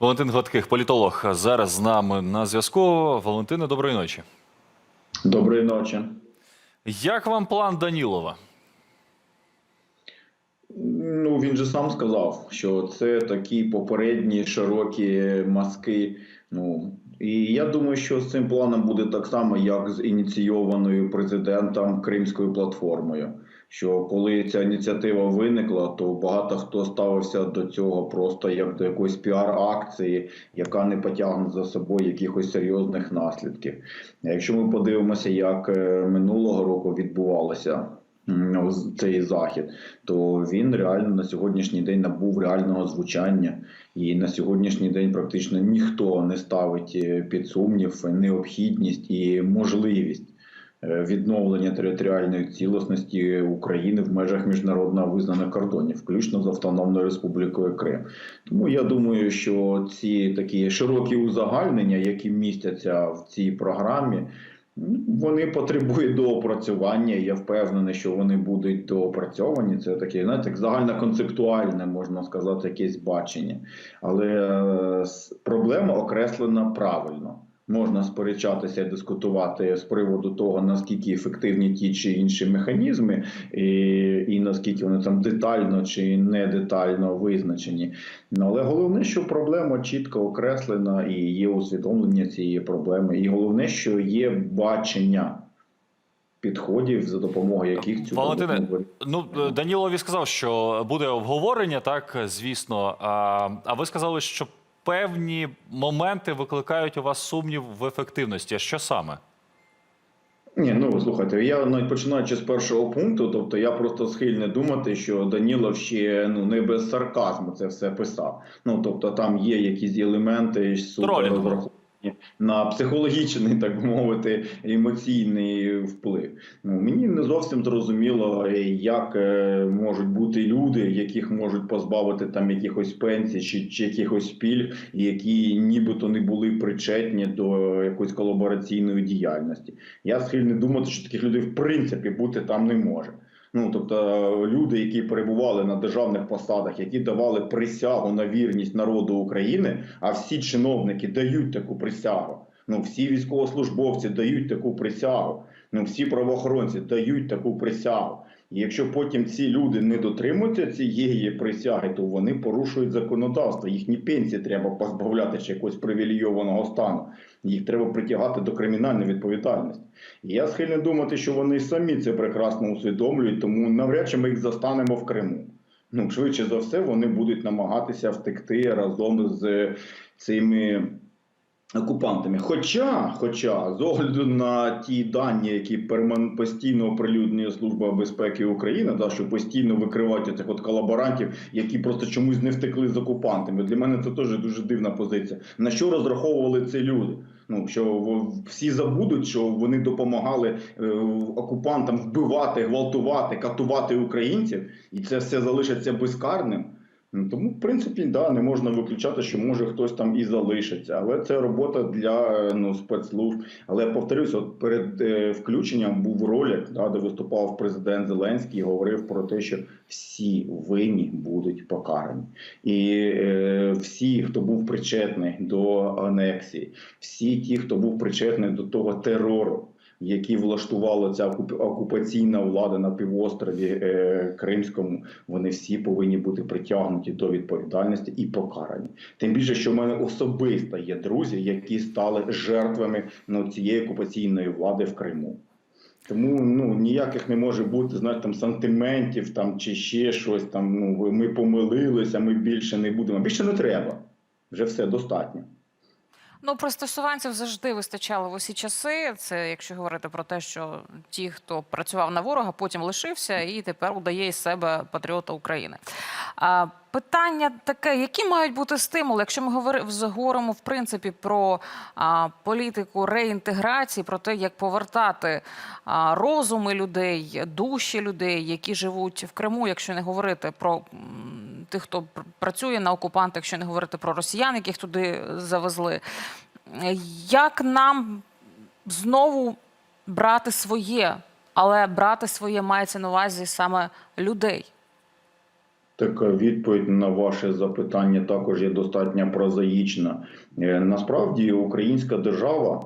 Валентин Гладких, політолог, зараз з нами на зв'язку. Валентине, доброї ночі. Доброї ночі. Як вам план Данілова? Ну він же сам сказав, що це такі попередні широкі мазки. Ну і я думаю, що з цим планом буде так само, як з ініційованою президентом Кримською платформою. Що коли ця ініціатива виникла, то багато хто ставився до цього просто як до якоїсь піар-акції, яка не потягне за собою якихось серйозних наслідків. Якщо ми подивимося, як е, минулого року відбувалося цей захід, то він реально на сьогоднішній день набув реального звучання, і на сьогоднішній день практично ніхто не ставить е, під сумнів необхідність і можливість е, відновлення територіальної цілісності України в межах міжнародно визнаних кордонів, включно з Автономною Республікою Крим. Тому я думаю, що ці такі широкі узагальнення, які містяться в цій програмі, вони потребують доопрацювання. і Я впевнений, що вони будуть доопрацьовані. Це таке, знаєте, загальноконцептуальне, можна сказати, якесь бачення. Але е, проблема окреслена правильно. Можна сперечатися і дискутувати з приводу того, наскільки ефективні ті чи інші механізми, і, і наскільки вони там детально чи не детально визначені. Але головне, що проблема чітко окреслена і є усвідомлення цієї проблеми. І головне, що є бачення підходів, за допомогою яких цю Валентине, Ну, Данілові сказав, що буде обговорення, так, звісно. А, а ви сказали, що певні моменти викликають у вас сумнів в ефективності. Що саме? Ні, ну слухайте, я навіть починаючи з першого пункту, тобто я просто схильний думати, що Данілов ще ну не без сарказму це все писав. Ну тобто там є якісь елементи суто Тролінг. На психологічний, так би мовити, емоційний вплив. Ну мені не зовсім зрозуміло, як е, можуть бути люди, яких можуть позбавити там якихось пенсій чи, чи якихось пільг, які нібито не були причетні до якоїсь колабораційної діяльності. Я схильний думати, що таких людей в принципі бути там не може. Ну тобто люди, які перебували на державних посадах, які давали присягу на вірність народу України, а всі чиновники дають таку присягу. Ну всі військовослужбовці дають таку присягу. Ну всі правоохоронці дають таку присягу. І якщо потім ці люди не дотримуються цієї присяги, то вони порушують законодавство. Їхні пенсії треба позбавляти чи якогось привілейованого стану. Їх треба притягати до кримінальної відповідальності. І я схильний думати, що вони самі це прекрасно усвідомлюють, тому навряд чи ми їх застанемо в Криму. Ну, швидше за все, вони будуть намагатися втекти разом з цими окупантами. Хоча, хоча, з огляду на ті дані, які постійно оприлюднює Служба безпеки України, да, що постійно викривають цих от колаборантів, які просто чомусь не втекли з окупантами. Для мене це теж дуже дивна позиція. На що розраховували ці люди? Ну що всі забудуть, що вони допомагали е, окупантам вбивати, гвалтувати, катувати українців, і це все залишиться безкарним. Ну, Тому, в принципі, да, не можна виключати, що може хтось там і залишиться, але це робота для ну, спецслужб. Але повторюсь, от перед е, включенням був ролик, да, де виступав президент Зеленський і говорив про те, що всі винні будуть покарані, і е, всі, хто був причетний до анексії, всі ті, хто був причетний до того терору. Які влаштувала ця окупаційна влада на півострові е, Кримському, вони всі повинні бути притягнуті до відповідальності і покарані. Тим більше, що в мене особисто є друзі, які стали жертвами ну, цієї окупаційної влади в Криму. Тому ну ніяких не може бути знаєте, там сантиментів там чи ще щось там. Ну ми помилилися, ми більше не будемо. Більше не треба. Вже все достатньо. Ну, пристосуванців завжди вистачало в усі часи. Це якщо говорити про те, що ті, хто працював на ворога, потім лишився і тепер удає із себе патріота України. А, питання таке: які мають бути стимули, якщо ми говоримо в принципі про а, політику реінтеграції, про те, як повертати а, розуми людей, душі людей, які живуть в Криму, якщо не говорити про тих, хто працює на окупантах, якщо не говорити про росіян, яких туди завезли. Як нам знову брати своє, але брати своє мається на увазі саме людей? Так, е, відповідь на ваше запитання також є достатньо прозаїчна. Е, Насправді українська держава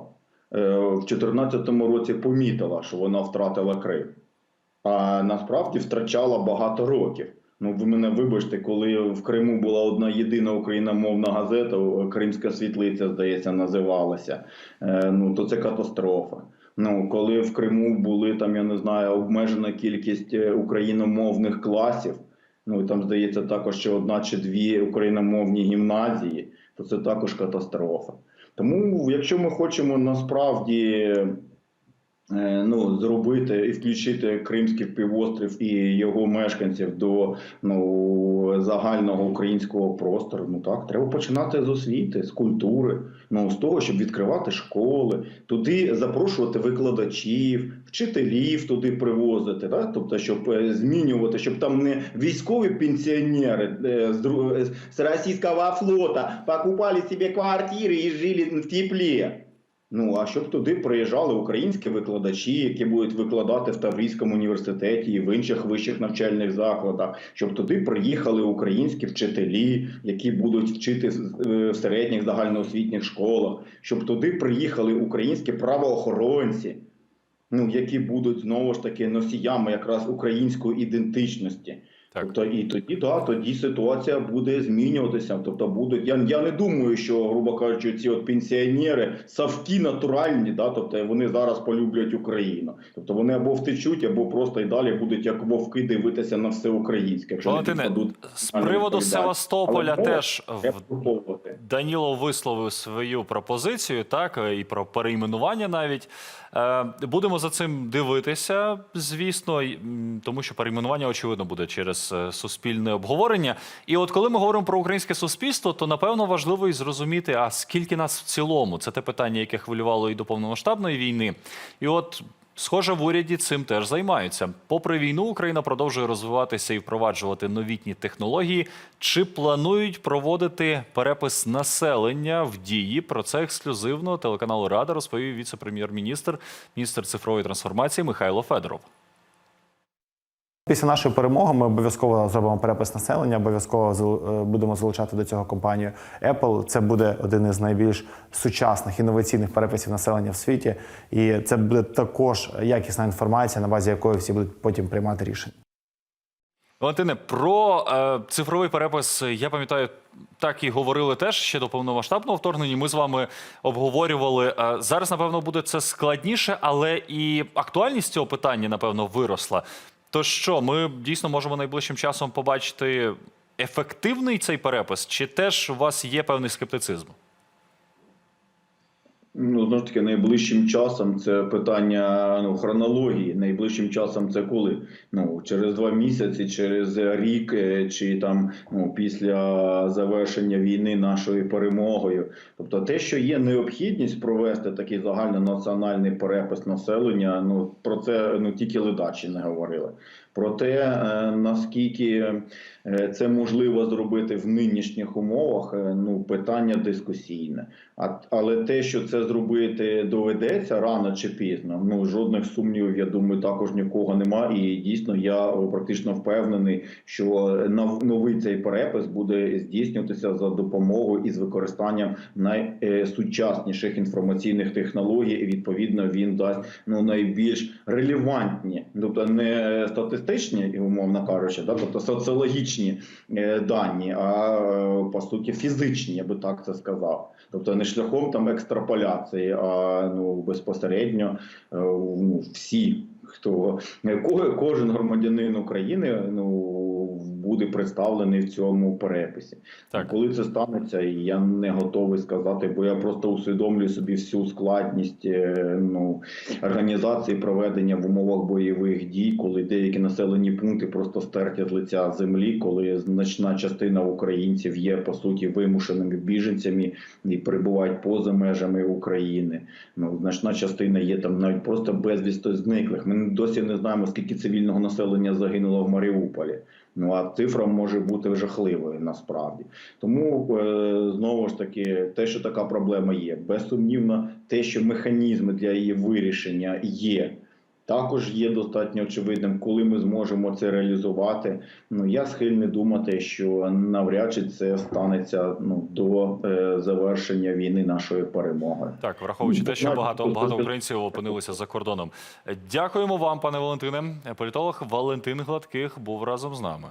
е, в 2014 році помітила, що вона втратила Крим, а насправді втрачала багато років. Ну, ви мене вибачте, коли в Криму була одна єдина україномовна газета, Кримська світлиця, здається, називалася. Е, Ну то це катастрофа. Ну, коли в Криму були там, я не знаю, обмежена кількість е, україномовних класів, ну і там здається також ще одна чи дві україномовні гімназії, то це також катастрофа. Тому, якщо ми хочемо насправді ну, зробити і включити Кримський півострів і його мешканців до ну, загального українського простору, ну так, треба починати з освіти, з культури, ну, з того, щоб відкривати школи, туди запрошувати викладачів, вчителів туди привозити, так? тобто, щоб е, змінювати, щоб там не військові пенсіонери е, з російського флота покупали собі квартири і жили в теплі. Ну, а щоб туди приїжджали українські викладачі, які будуть викладати в Таврійському університеті і в інших вищих навчальних закладах, щоб туди приїхали українські вчителі, які будуть вчити е, в середніх загальноосвітніх школах, щоб туди приїхали українські правоохоронці, ну, які будуть знову ж таки носіями якраз української ідентичності. Так. Тобто і тоді, да, тоді ситуація буде змінюватися. Тобто будуть. Я, я не думаю, що, грубо кажучи, ці от пенсіонери савки натуральні, да, тобто вони зараз полюблять Україну. Тобто вони або втечуть, або просто і далі будуть як вовки дивитися на все українське. Якщо не Валентине, підпадуть з приводу. Севастополя Але теж в. Даніло висловив свою пропозицію, так і про перейменування навіть. Е, Будемо за цим дивитися, звісно, тому що перейменування очевидно буде через е, суспільне обговорення. І от коли ми говоримо про українське суспільство, то напевно важливо і зрозуміти, а скільки нас в цілому? Це те питання, яке хвилювало і до повномасштабної війни. І от. Схоже, в уряді цим теж займаються. Попри війну, Україна продовжує розвиватися і впроваджувати новітні технології. Чи планують проводити перепис населення в дії? Про це ексклюзивно телеканалу Рада розповів віце-прем'єр-міністр, міністр цифрової трансформації Михайло Федоров. Після нашої перемоги ми обов'язково зробимо перепис населення, обов'язково е, будемо залучати до цього компанію Apple. Це буде один із найбільш сучасних інноваційних переписів населення в світі, і це буде також якісна інформація, на базі якої всі будуть потім приймати рішення. Валентине, про е, цифровий перепис я пам'ятаю, так і говорили теж ще до повномасштабного вторгнення. Ми з вами обговорювали. Е, зараз, напевно, буде це складніше, але і актуальність цього питання, напевно, виросла. То що, ми дійсно можемо найближчим часом побачити ефективний цей перепис, чи теж у вас є певний скептицизм? Ну, знову ж таки, найближчим часом це питання ну, хронології. Найближчим часом це коли? Ну, через два місяці, через рік, е, чи там ну, після завершення війни нашою перемогою. Тобто, те, що є необхідність провести такий загальнонаціональний перепис населення, ну про це ну тільки ледачі не говорили. Про те, е, наскільки е, це можливо зробити в нинішніх умовах, е, ну питання дискусійне. А але те, що це зробити доведеться рано чи пізно, ну жодних сумнівів, я думаю, також нікого нема. І дійсно я практично впевнений, що нов- новий цей перепис буде здійснюватися за допомогою і з використанням найсучасніших інформаційних технологій. І відповідно він дасть ну найбільш релевантні, тобто не статистичні, умовно кажучи, да, тобто соціологічні е, дані, а е, по суті фізичні, я би так це сказав. Тобто не шляхом там екстраполяції, а ну безпосередньо е, ну, всі, хто ко- кожен громадянин України ну буде представлений в цьому переписі. Так. Коли це станеться, я не готовий сказати, бо я просто усвідомлюю собі всю складність е, ну, організації проведення в умовах бойових дій, коли деякі населені пункти просто стерті з лиця землі, коли значна частина українців є по суті вимушеними біженцями і перебувають поза межами України. Ну значна частина є там навіть просто безвісто зниклих. Ми досі не знаємо, скільки цивільного населення загинуло в Маріуполі. Ну а цифра може бути жахливою насправді. Тому е, знову ж таки, те, що така проблема є, безсумнівно, те, що механізми для її вирішення є. Також є достатньо очевидним, коли ми зможемо це реалізувати. Ну я схильний думати, що навряд чи це станеться ну до е, завершення війни нашої перемоги. Так, враховуючи те, що багато багато українців опинилися за кордоном. Дякуємо вам, пане Валентине. Політолог Валентин Гладких був разом з нами.